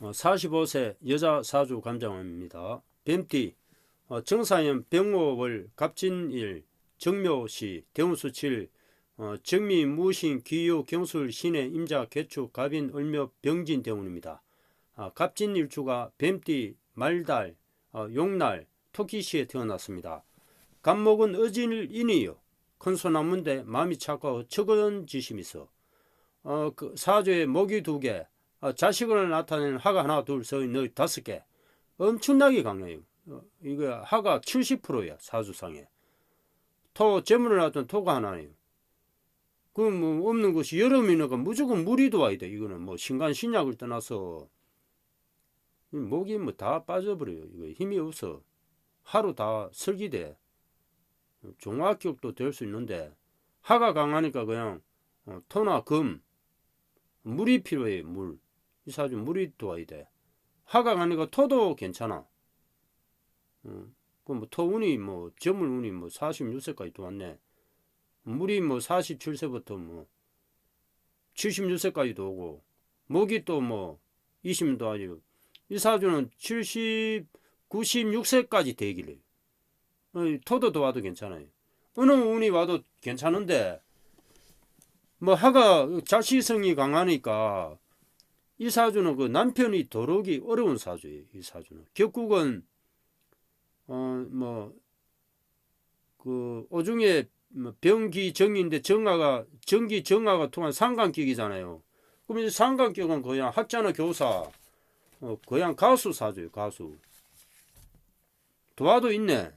어, 45세 여자 사주 감장입니다. 뱀띠 어, 정사연 병호월 갑진일 정묘시 대운수 7 어, 정미 무신 기유 경술 신해 임자 개축 갑인 을묘 병진 대운입니다. 아, 갑진일주가 뱀띠 말달 어, 용날 토끼시에 태어났습니다. 갑목은 어진일인이요. 큰 소나무인데 마음이 착하고 척은 지심이 있어. 어, 그 사주에 목이 두 개, 어, 자식을 나타내는 하가 하나, 둘, 셋, 넷, 다섯 개. 엄청나게 강해요. 어, 이거 하가 70%야, 사주상에. 토, 재물을 놨던 토가 하나예요. 그뭐 없는 것이 여름이니까 무조건 물이 도와야 돼. 이거는 뭐 신간 신약을 떠나서 이 목이 뭐 다 빠져버려요. 이거 힘이 없어. 하루 다 설기돼. 종합격도 될 수 있는데 하가 강하니까 그냥 어, 토나 금 물이 필요해 물. 이 사주 물이 도와야 돼. 하가 강하니까 토도 괜찮아. 어, 그뭐 토운이 뭐 저물 운이 뭐 46세까지 도왔네. 물이 뭐 47세부터 뭐 76세까지도 오고 목이 또 뭐 20년도 아니고 이 사주는 70, 96세까지 대기를 해요. 어, 토도 와도 괜찮아요. 어느 운이 와도 괜찮은데 뭐 하가 자치성이 강하니까 이 사주는 그 남편이 도르기 어려운 사주예요. 이 사주는 결국은 어뭐 그 오중에 뭐 병기 정인데 정화가 정기 정화가 통한 상관격이잖아요. 그럼 이제 상관격은 그냥 학자나 교사, 어, 그냥 가수 사주예요. 가수. 도화도 있네.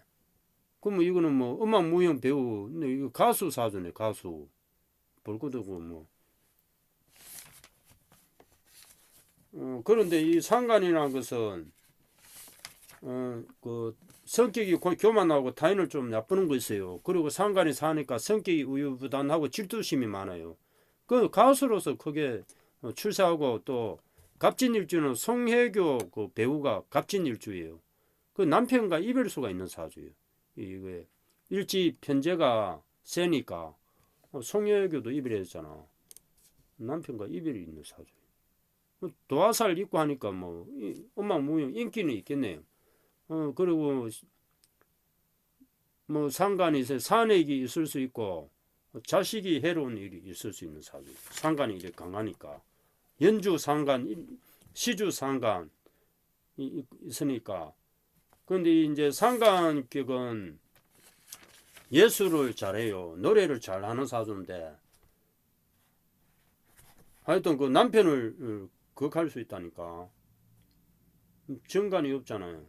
그러면 이거는 뭐 음악 무용 배우, 근데 이거 가수 사주네. 가수. 볼 것도 없고 뭐. 어, 그런데 이 상관이라는 것은 어, 그 성격이 고- 교만하고 타인을 좀 나쁘는 거 있어요. 그리고 상관이 사니까 성격이 우유부단하고 질투심이 많아요. 그 가수로서 크게 어, 출세하고 또 갑진일주는 송혜교 그 배우가 갑진일주예요. 그 남편과 이별수가 있는 사주예요. 이게 일지 편제가 세니까 어, 송혜교도 이별했잖아. 남편과 이별이 있는 사주. 뭐 도화살 입고 하니까 뭐 이- 음악 무용 인기는 있겠네요. 어 그리고 뭐 상관이 있어 산액이 있을 수 있고 자식이 해로운 일이 있을 수 있는 사주. 상관이 이제 강하니까 연주 상관, 시주 상관 이 있으니까. 그런데 이제 상관격은 예술을 잘해요. 노래를 잘하는 사주인데 하여튼 그 남편을 어, 극할 수 있다니까. 정관이 없잖아요.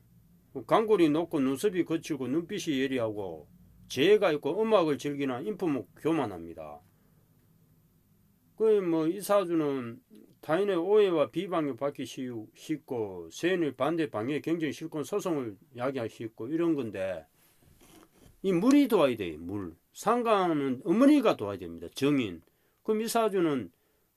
그 광골이 높고 눈썹이 거칠고 눈빛이 예리하고 재해가 있고 음악을 즐기는 인품은 교만합니다. 그뭐 이 사주는 타인의 오해와 비방을 받기 쉽고 세인의 반대 방해 경쟁 실권 소송을 야기하기 쉽고 이런 건데 이 물이 도와야 돼요. 물. 상관은 어머니가 도와야 됩니다. 정인. 그럼 이 사주는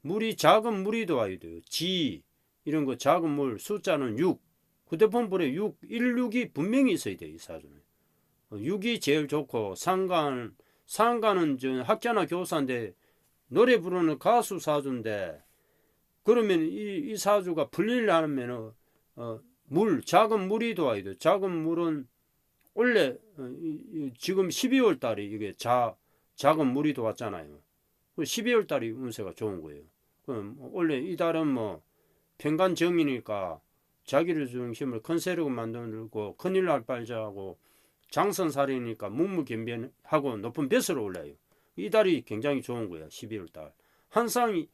물이 작은 물이 도와야 돼요. 지 이런 거 작은 물 숫자는 6. 휴대폰 볼에 6, 16이 분명히 있어야 돼요. 이 사주는. 6이 제일 좋고 상관 상관은 저 학자나 교사인데 노래 부르는 가수 사주인데 그러면 이, 이 사주가 불리려면 어, 물 작은 물이 도와야 돼요. 작은 물은 원래 어, 이- 이 지금 12월 달에 이게 자 작은 물이 도왔잖아요. 12월 달이 운세가 좋은 거예요. 원래 이 달은 뭐 평간정이니까 자기를 중심으로 큰 세력을 만들고 큰일 날 빨자하고 장선살이니까 문무견변하고 높은 뱃으로 올라요. 이 달이 굉장히 좋은 거예요. 12월 달. 항상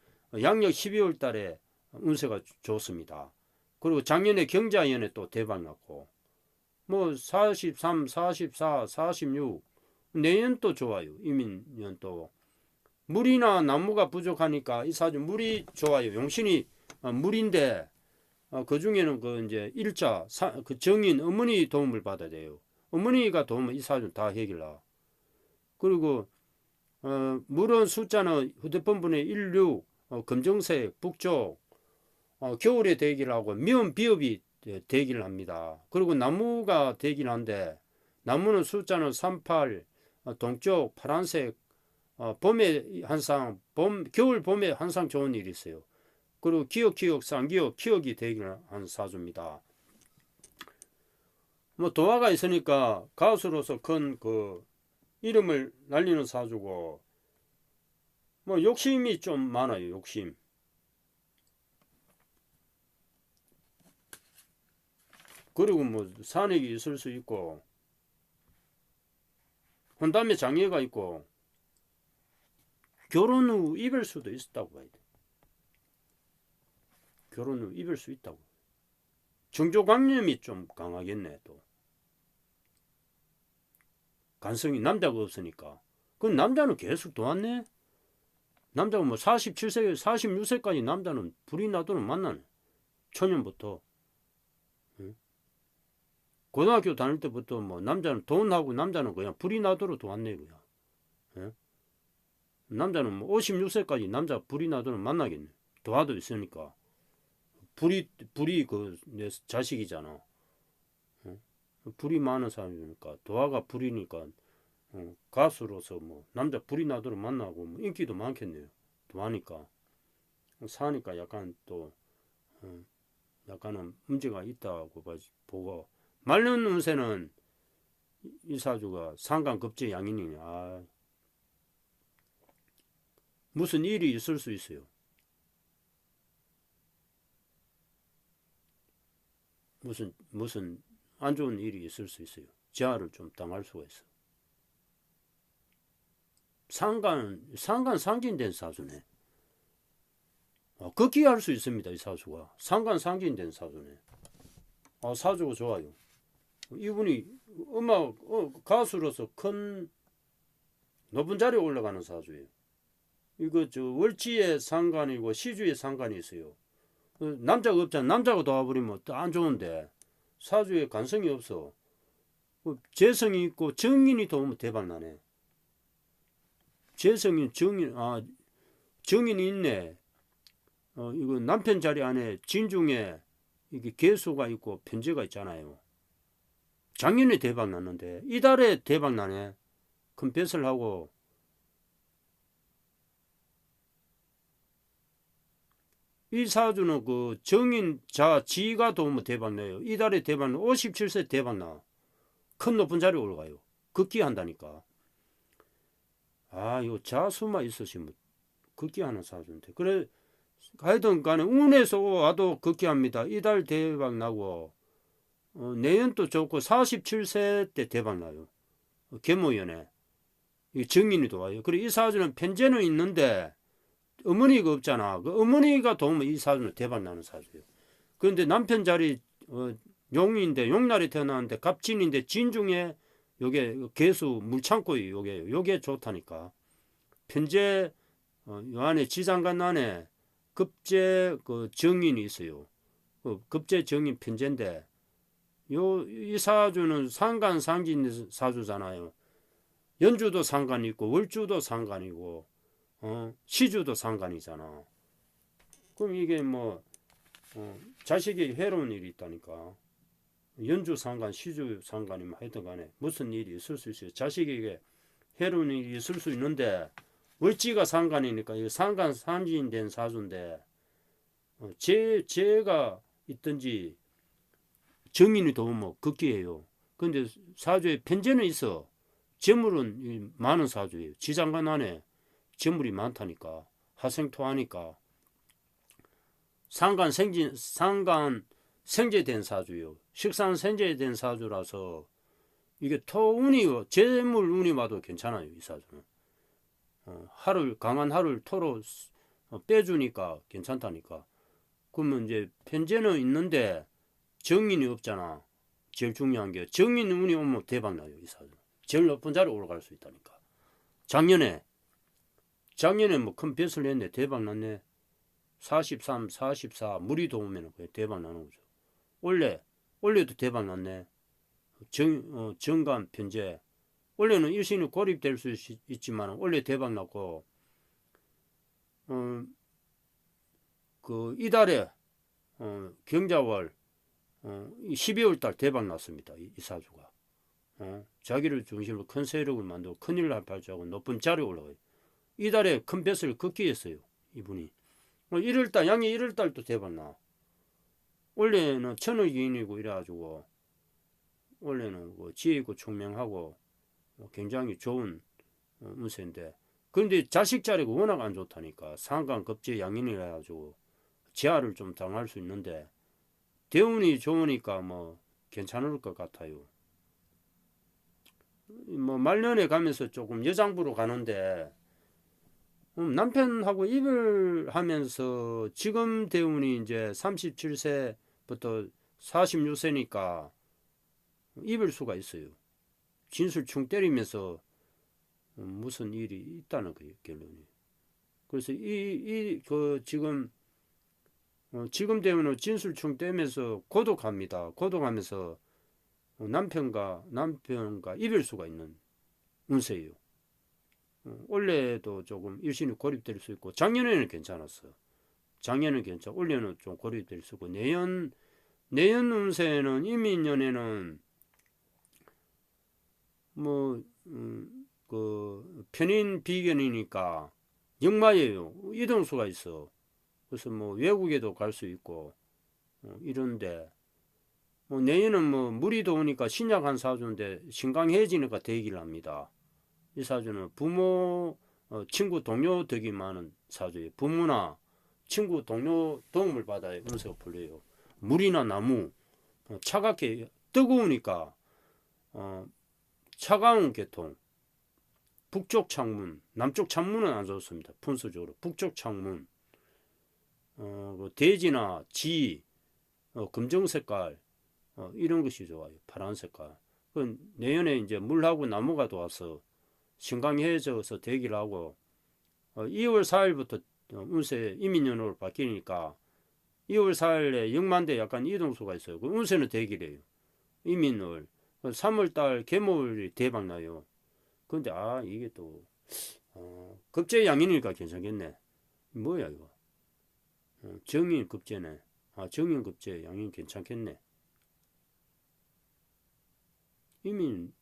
양력 12월 달에 운세가 좋습니다. 그리고 작년에 경자연에 또 대박 났고 뭐 43, 44, 46 내년 또 좋아요. 이민년 또 물이나 나무가 부족하니까 이 사주 물이 좋아요. 용신이 어, 물인데 어, 그 중에는 그 이제 일자 사, 그 정인 어머니 도움을 받아야 돼요. 어머니가 도움을 이 사주 다 해결라. 그리고 어, 물은 숫자는 휴대폰 번호 16 어, 검정색 북쪽 어, 겨울에 대기를 하고 미운 비읍이 예, 대기를 합니다. 그리고 나무가 대기를 한데 나무는 숫자는 38 어, 동쪽 파란색 어, 봄에 항상 봄 겨울 봄에 항상 좋은 일이 있어요. 그리고 기억 기억 쌍기억 기억이 되기를 한 사주입니다. 뭐 도화가 있으니까 가수로서 큰 그 이름을 날리는 사주고 뭐 욕심이 좀 많아요 욕심 그리고 뭐 산액이 있을 수 있고 혼담의 장애가 있고 결혼 후 입을 수도 있었다고 봐야 돼. 결혼 후 입을 수 있다고. 정조관념이 좀 강하겠네 또. 간성이 남자가 없으니까. 그 남자는 계속 도왔네. 남자가 뭐 47세 46세까지 남자는 불이 나도록 만나네. 초년부터. 응? 고등학교 다닐 때부터 뭐 남자는 돈하고 남자는 그냥 불이 나도록 도왔네 그냥. 응? 남자는 뭐 56세까지 남자 불이 나도록 만나겠네. 도와도 있으니까. 불이 불이 그 내 자식이잖아. 응? 불이 많은 사람이니까. 도화가 불이니까 어, 가수로서 뭐 남자 불이 나도록 만나고 뭐 인기도 많겠네요. 도하니까. 사니까 약간 또 어, 약간은 문제가 있다고 봐- 보고. 말년 운세는 이- 이 사주가 상관급제 양인이네. 아, 무슨 일이 있을 수 있어요. 무슨 무슨 안 좋은 일이 있을 수 있어요. 재화를 좀 당할 수가 있어. 상관 상관 상진된 사주네. 어, 극기할 수 있습니다 이 사주가 상관 상진된 사주네. 아 사주가 좋아요. 이분이 음악 어, 가수로서 큰 높은 자리에 올라가는 사주예요. 이거 저 월지의 상관이고 시주의 상관이 있어요. 어, 남자가 없잖아. 남자가 도와버리면 또 안 좋은데 사주에 간성이 없어. 어, 재성이 있고 정인이 도우면 대박 나네. 재성이 정인 아 정인이 있네. 어 이거 남편 자리 안에 진중에 이게 개수가 있고 편제가 있잖아요. 작년에 대박 났는데 이달에 대박 나네. 큰 뱃을 하고 이 사주는 그 정인 자 지가 도우면 대박 나요. 이달에 대박 나 57세 대박 나. 큰 높은 자리에 올라가요. 극기한다니까. 아, 이거 자수만 있으시면 극기하는 사주인데. 그래, 하여튼 간에 운에서 와도 극기합니다. 이달 대박 나고, 어, 내년도 좋고 47세 때 대박 나요. 어, 계모연에. 이 정인이 도와요. 그래, 이 사주는 편제는 있는데, 어머니가 없잖아. 그 어머니가 도우면 이 사주는 대박 나는 사주예요. 그런데 남편 자리, 어, 용인데, 용날에 태어났는데, 갑진인데, 진중에 요게 개수 물창고 요게 요게 좋다니까. 편제 어, 요 안에 지장간 안에 급제 그 정인이 있어요. 그 급제 정인 편제인데 요 이 사주는 상간 상진 사주잖아요. 연주도 상관이 있고 월주도 상관이고 어, 시주도 상관이잖아. 그럼 이게 뭐 어, 자식이 해로운 일이 있다니까. 연주 상관, 시주 상관이면 하여튼 간에 무슨 일이 있을 수 있어요. 자식에게 해로운 일이 있을 수 있는데 월지가 상관이니까 이 상관 상진된 사주인데 어, 제 제가 있든지 정인이 도우면 극기예요. 근데 사주에 편제는 있어. 재물은 이 많은 사주예요. 지장간 안에 재물이 많다니까 하생토하니까 상관 생진 상관 생제된 사주요. 식상 생제된 사주라서 이게 토운이 재물 운이 와도 괜찮아요. 이 사주는 어, 하를 강한 하를 토로 어, 빼주니까 괜찮다니까. 그러면 이제 편제는 있는데 정인이 없잖아. 제일 중요한 게 정인 운이 오면 대박 나요. 이 사주. 제일 높은 자리에 올라갈 수 있다니까. 작년에 작년에 뭐큰 뱃을 냈네. 대박 났네. 43, 44 물이 도우면 대박 나는 거죠. 원래 원래도 대박 났네. 정 어, 정관 편제 원래는 일신이 고립될 수 있, 있지만 원래 대박 났고 어, 그 이달에 어, 경자월 어, 12월 달 대박 났습니다. 이, 이 사주가 어, 자기를 중심으로 큰 세력을 만들고 큰일을 발주하고 높은 자리에 올라가요. 이달에 큰 뱃을 극기했어요. 이분이 뭐 1월달 양이 1월달도 대박나. 원래는 천을기인이고 이래가지고 원래는 그 지혜 있고 총명하고 뭐 굉장히 좋은 어, 운세인데 그런데 자식 자리가 워낙 안 좋다니까 상관 급제 양인이라 가지고 지하를 좀 당할 수 있는데 대운이 좋으니까 뭐 괜찮을 것 같아요. 뭐 말년에 가면서 조금 여장부로 가는데 음, 남편하고 이별하면서 지금 대운이 이제 37세부터 46세니까 이별수가 있어요. 진술충 때리면서 음, 무슨 일이 있다는 거예요, 결론이. 그래서 이, 이, 그, 지금, 어, 지금 되면 진술충 떼면서 고독합니다. 고독하면서 어, 남편과, 남편과 이별 수가 있는 운세예요. 어, 원래도 조금 일신이 고립될 수 있고, 작년에는 괜찮았어. 작년은 괜찮아. 올해는 좀 고립될 수 있고, 내년, 내년 운세는 이민년에는 뭐, 음, 그, 편인 비견이니까 역마예요. 이동수가 있어. 그래서 뭐 외국에도 갈 수 있고, 어, 이런데, 뭐 내년은 뭐 물이 더우니까 신약 한 사주인데 신강해지니까 대기를 합니다. 이 사주는 부모, 어, 친구, 동료 덕이 많은 사주예요. 부모나 친구, 동료 도움을 받아야 운세가 풀려요. 물이나 나무, 어, 차갑게 뜨거우니까 어, 차가운 계통, 북쪽 창문, 남쪽 창문은 안 좋습니다. 분수적으로 북쪽 창문, 어, 그 돼지나 지, 어, 금정 색깔 어, 이런 것이 좋아요. 파란 색깔. 그 내년에 이제 물하고 나무가 도와서 신강해져서 대기를 하고 어, 2월 4일부터 운세 이민년으로 바뀌니까 2월 4일에 영만대 약간 이동수가 있어요. 그 운세는 대기래요. 이민월. 3월달 개몰이 대박 나요. 근데 아 이게 또 어, 급제 양인이니까 괜찮겠네. 뭐야 이거? 어, 정인 급제네. 아 정인 급제 양인 괜찮겠네. 이민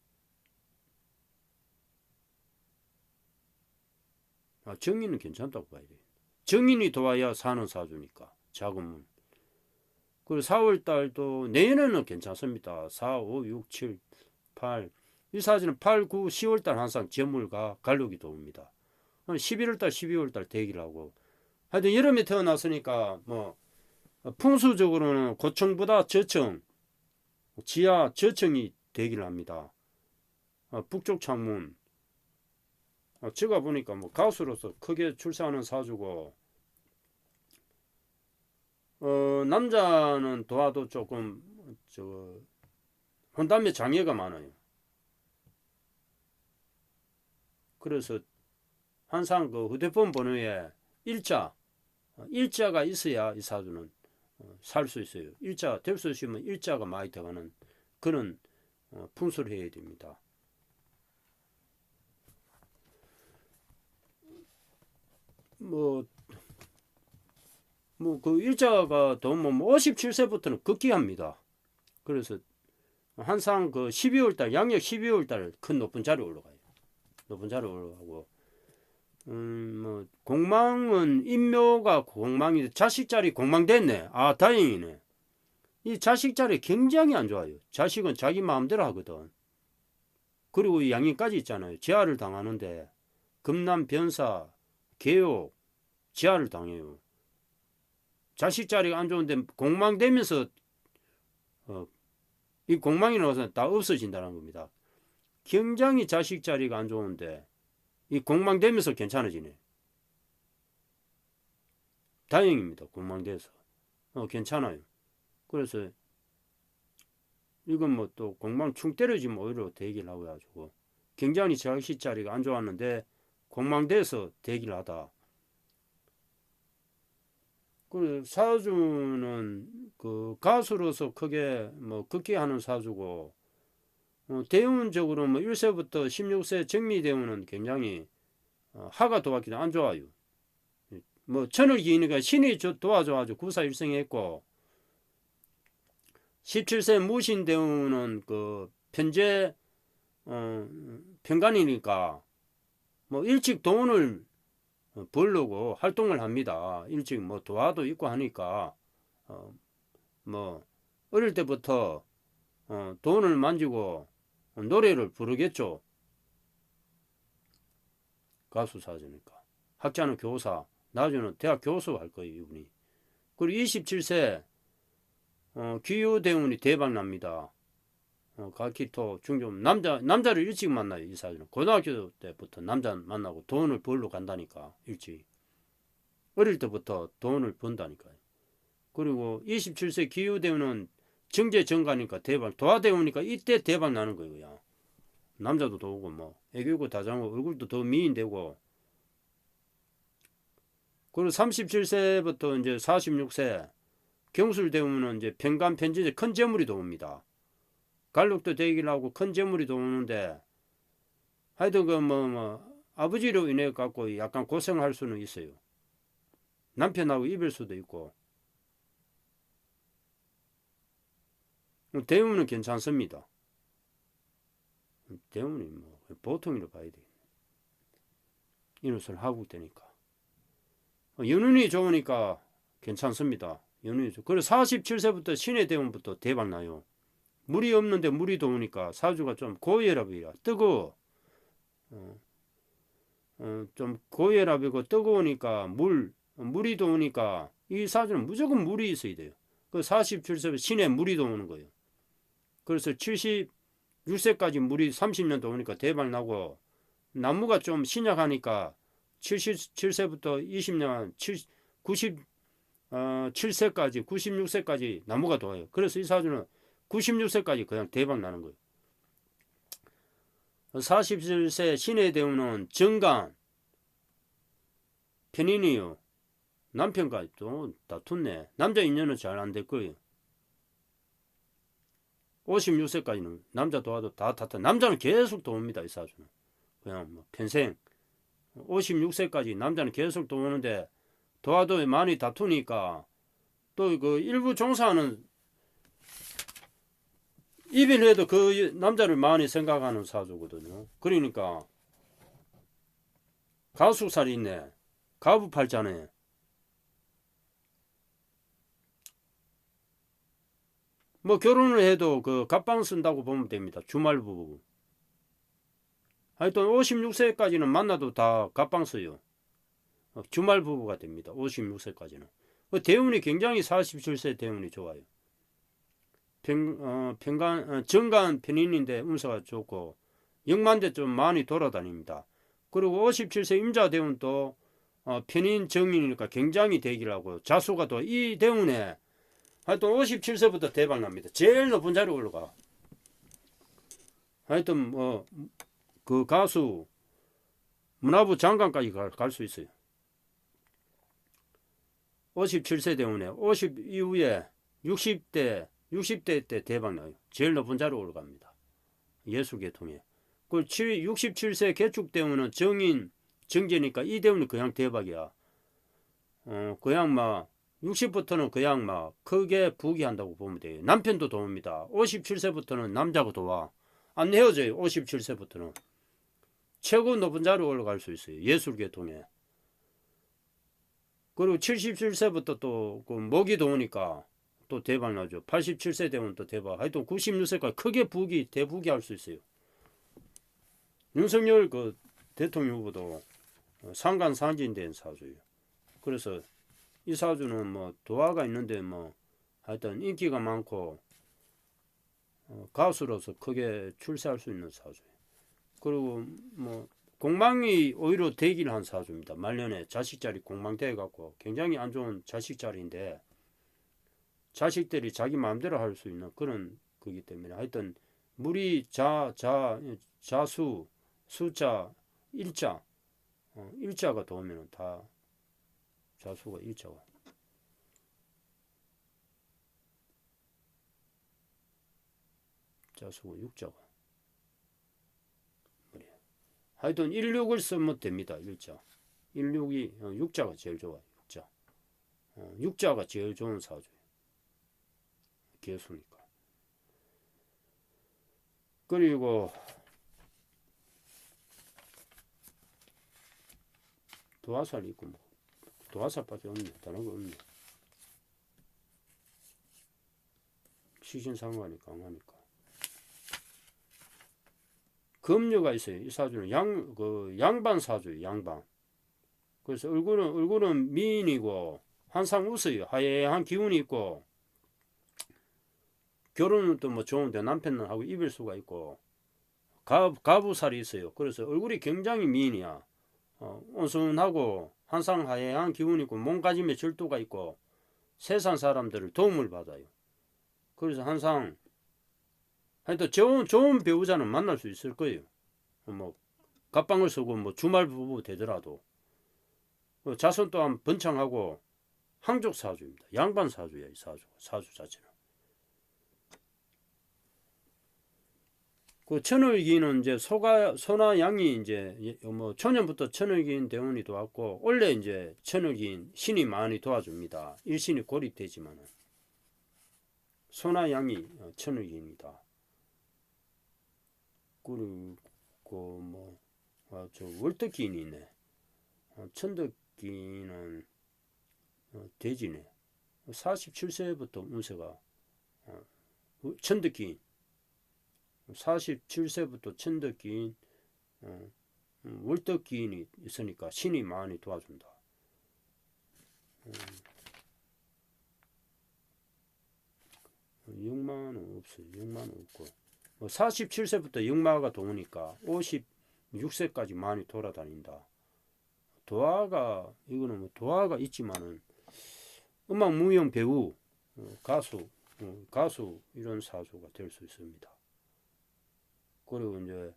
아 정인은 괜찮다고 봐야 돼. 정인이 도와야 사는 사주니까 자금은. 그리고 4월 달도 내년에는 괜찮습니다. 4, 5, 6, 7, 8. 이 사진은 8, 9, 10월 달 항상 재물과 갈록이 도웁니다. 11월 달, 12월 달 대기를 하고. 하여튼 여름에 태어났으니까 뭐 풍수적으로는 고층보다 저층, 지하 저층이 대기를 합니다. 어, 북쪽 창문. 어, 제가 보니까 뭐 가수로서 크게 출세하는 사주고 어, 남자는 도와도 조금 저 혼담에 장애가 많아요. 그래서 항상 그 휴대폰 번호에 일자 어, 일자가 있어야 이 사주는 어, 살수 있어요. 일자 될수 있으면 일자가 많이 들어가는 그런 어, 풍수를 해야 됩니다. 뭐 뭐 그 일자가 더뭐 57세부터는 뭐 급기합니다. 그래서 항상 그 12월 달 양력 12월 달 큰 높은 자리 올라가요. 높은 자리 올라가고 음 뭐 공망은 인묘가 공망이 자식 자리 공망됐네. 아 다행이네. 이 자식 자리 굉장히 안 좋아요. 자식은 자기 마음대로 하거든. 그리고 양인까지 있잖아요. 제하를 당하는데 금남 변사 개욕 제하를 당해요. 자식 자리가 안 좋은데 공망되면서 어, 이 공망이 나와서 다 없어진다는 겁니다. 굉장히 자식 자리가 안 좋은데 이 공망되면서 괜찮아지네. 다행입니다. 공망돼서 어, 괜찮아요. 그래서 이건 뭐 또 공망 충 때려지면 오히려 대기를 하고 해가지고 굉장히 자식 자리가 안 좋았는데 공망돼서 대기를 하다. 그 사주는 그 가수로서 크게 뭐 극기하는 사주고 어, 대운적으로 뭐 1세부터 16세 정미 대운은 굉장히 어, 하가 도왔기도 안 좋아요. 뭐 천을 기니까 신이 도와줘가지고 구사일생했고 17세 무신 대운은 그 편제 어, 편간이니까 뭐 일찍 돈을 어, 벌려고 활동을 합니다. 일찍 뭐 도화도 있고 하니까 어, 뭐 어릴 때부터 어, 돈을 만지고 노래를 부르겠죠. 가수 사주니까. 학자는 교사, 나중에는 대학 교수 할 거예요, 이분이. 그리고 27세 어, 기후대운이 대박 납니다. 어, 가키토 중점 남자 남자를 일찍 만나요 이 사주는 고등학교 때부터 남자 만나고 돈을 벌러 간다니까 일찍 어릴 때부터 돈을 번다니까요. 그리고 27세 기후대운은 정제 정가니까 대박 도화대우니까 이때 대박 나는 거예요 남자도 더우고 뭐 애교고 다장고 얼굴도 더 미인되고 그리고 37세부터 이제 46세 경술대우는 이제 평간 편지제 큰 재물이 도옵니다. 갈록도 되기를 하고 큰 재물이 도오는데 하여튼 그뭐 뭐 아버지로 인해 갖고 약간 고생할 수는 있어요. 남편하고 이별 수도 있고 대운은 괜찮습니다. 대운이 뭐 보통이라 봐야 돼. 이웃을 하고 되니까 연운이 좋으니까 괜찮습니다. 연운이 좋. 그래서 47세부터 신의 대운부터 대박 나요. 물이 없는데 물이 더우니까 사주가 좀 고혈압이야. 뜨거워. 어, 어, 좀 고혈압이고 뜨거우니까 물, 물이 더우니까 이 사주는 무조건 물이 있어야 돼요. 그 47세 신에 물이 더우는 거예요. 그래서 76세까지 물이 30년 더우니까 대박 나고 나무가 좀 신약하니까 77세부터 20년 90 어, 7세까지 96세까지 나무가 더워요. 그래서 이 사주는 96세까지 그냥 대박 나는 거예요. 47세 신의 대우는 정관 편인이요. 남편까지 또 다퉜네. 남자 인연은 잘 안 될 거예요. 56세까지는 남자 도와도 다 탔다. 남자는 계속 도웁니다. 이 사주는. 그냥 뭐 평생 56세까지 남자는 계속 도우는데 도와도 많이 다투니까 또 그 일부 종사하는 이별해도 그 남자를 많이 생각하는 사주거든요. 그러니까 가수살이 있네. 가부팔자네. 뭐 결혼을 해도 그 갑방 쓴다고 보면 됩니다. 주말 부부. 하여튼 56세까지는 만나도 다 갑방 써요. 어, 주말 부부가 됩니다. 56세까지는. 그 대운이 굉장히 47세 대운이 좋아요. 평, 어, 평간, 어, 정간 편인인데 운세가 좋고 영만대 좀 많이 돌아다닙니다. 그리고 57세 임자 대운도 어, 편인 정인이니까 굉장히 대기를 하고 자수가 또 이 대운에 하여튼 57세부터 대박 납니다. 제일 높은 자리 올라가. 하여튼 뭐 그 가수 문화부 장관까지 갈 수 있어요. 57세 대운에 50 이후에 60대 60대 때 대박 나요. 제일 높은 자리로 올라갑니다. 예수계통에. 그 67세 개축 대운은 정인 정제니까 이 대운이 그냥 대박이야. 어 그냥 막 60부터는 그냥 막 크게 부기한다고 보면 돼요. 남편도 도웁니다. 57세부터는 남자가 도와. 안 헤어져요. 57세부터는. 최고 높은 자리로 올라갈 수 있어요. 예술계통에. 그리고 77세부터 또 그 목이 도우니까 또 대박 나죠. 87세 되면 또 대박. 하여튼 96세까지 크게 부기, 대부기 할 수 있어요. 윤석열 그 대통령 후보도 상간 상진된 사주예요. 그래서 이 사주는 뭐 도화가 있는데 뭐 하여튼 인기가 많고 어, 가수로서 크게 출세할 수 있는 사주예요. 그리고 뭐 공망이 오히려 대기를 한 사주입니다. 말년에 자식 자리 공망 돼 갖고 굉장히 안 좋은 자식 자리인데 자식들이 자기 마음대로 할 수 있는 그런 거기 때문에 하여튼 물이 자, 자, 자수, 숫자, 일자, 어, 일자가 도우면 다 자수가 일자가. 자수가 육자가. 하여튼 16을 쓰면 됩니다. 일자. 16이 어, 육자가 제일 좋아요. 육자. 어, 육자가 제일 좋은 사주. 개수니까. 그리고 도화살 있고 뭐 도화살밖에 없네. 다른 거 없네. 시신 상관이 강하니까. 금녀가 있어요. 이 사주는 양, 그 양반 사주예요. 양반. 그래서 얼굴은 얼굴은 미인이고 항상 웃어요. 하얘한 기운이 있고 결혼은 또 뭐 좋은데 남편은 하고 입을 수가 있고 가, 가부살이 있어요. 그래서 얼굴이 굉장히 미인이야. 어, 온순하고 항상 하얘한 기운이 있고 몸가짐에 절도가 있고 세상 사람들을 도움을 받아요. 그래서 항상 하여튼 좋은, 좋은 배우자는 만날 수 있을 거예요. 뭐 갑방을 쓰고 뭐 주말 부부 되더라도 어, 자손 또한 번창하고 항족 사주입니다. 양반 사주야 이 사주 사주 자체는. 그 천을기는 이제 소가 소나 양이 이제 예, 뭐 초년부터 천을기인 대운이 도왔고 원래 이제 천을기인 신이 많이 도와줍니다. 일신이 고립되지만은 소나 양이 어, 천을기입니다. 그리고 뭐저 월덕기인이 있네. 어, 천덕기는 어, 돼지네. 47세부터 운세가 어, 천덕기인 47세부터 천덕기인 어, 음, 월덕기인이 있으니까 신이 많이 도와준다. 음, 역마는 없어요. 역마는 없고 뭐 47세부터 역마가 도우니까 56세까지 많이 돌아다닌다. 도화가 이거는 뭐 도화가 있지만은 음악 무용 배우 어, 가수 어, 가수 이런 사주가 될 수 있습니다. 그리고 이제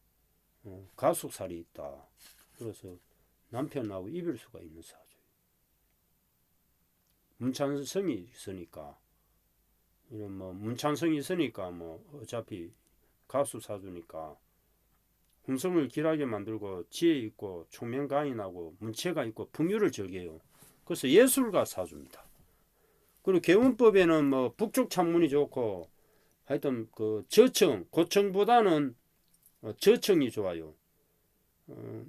어, 가속살이 있다. 그래서 남편하고 이별 수가 있는 사주. 문찬성이 있으니까 이런 뭐 문찬성이 있으니까 뭐 어차피 가수 사주니까 hum성을 길하게 만들고 지혜 있고 총명가인하고 문체가 있고 풍류를 즐겨요. 그래서 예술가 사주입니다. 그리고 개운법에는 뭐 북쪽 창문이 좋고 하여튼 그 저층 고층보다는 어, 저층이 좋아요. 어,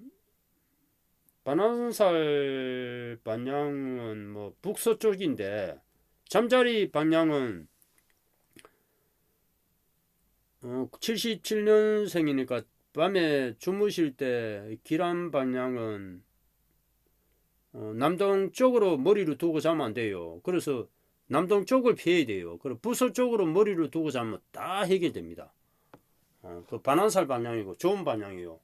반환살 방향은 뭐 북서쪽인데 잠자리 방향은 어, 77년생이니까 밤에 주무실 때 기란 방향은 어, 남동 쪽으로 머리를 두고 자면 안 돼요. 그래서 남동 쪽을 피해야 돼요. 그리고 부서 쪽으로 머리를 두고 자면 다 해결됩니다. 어, 그 반환살 방향이고 좋은 방향이요.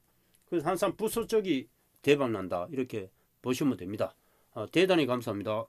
그래서 항상 부서 쪽이 대박 난다. 이렇게 보시면 됩니다. 어, 대단히 감사합니다.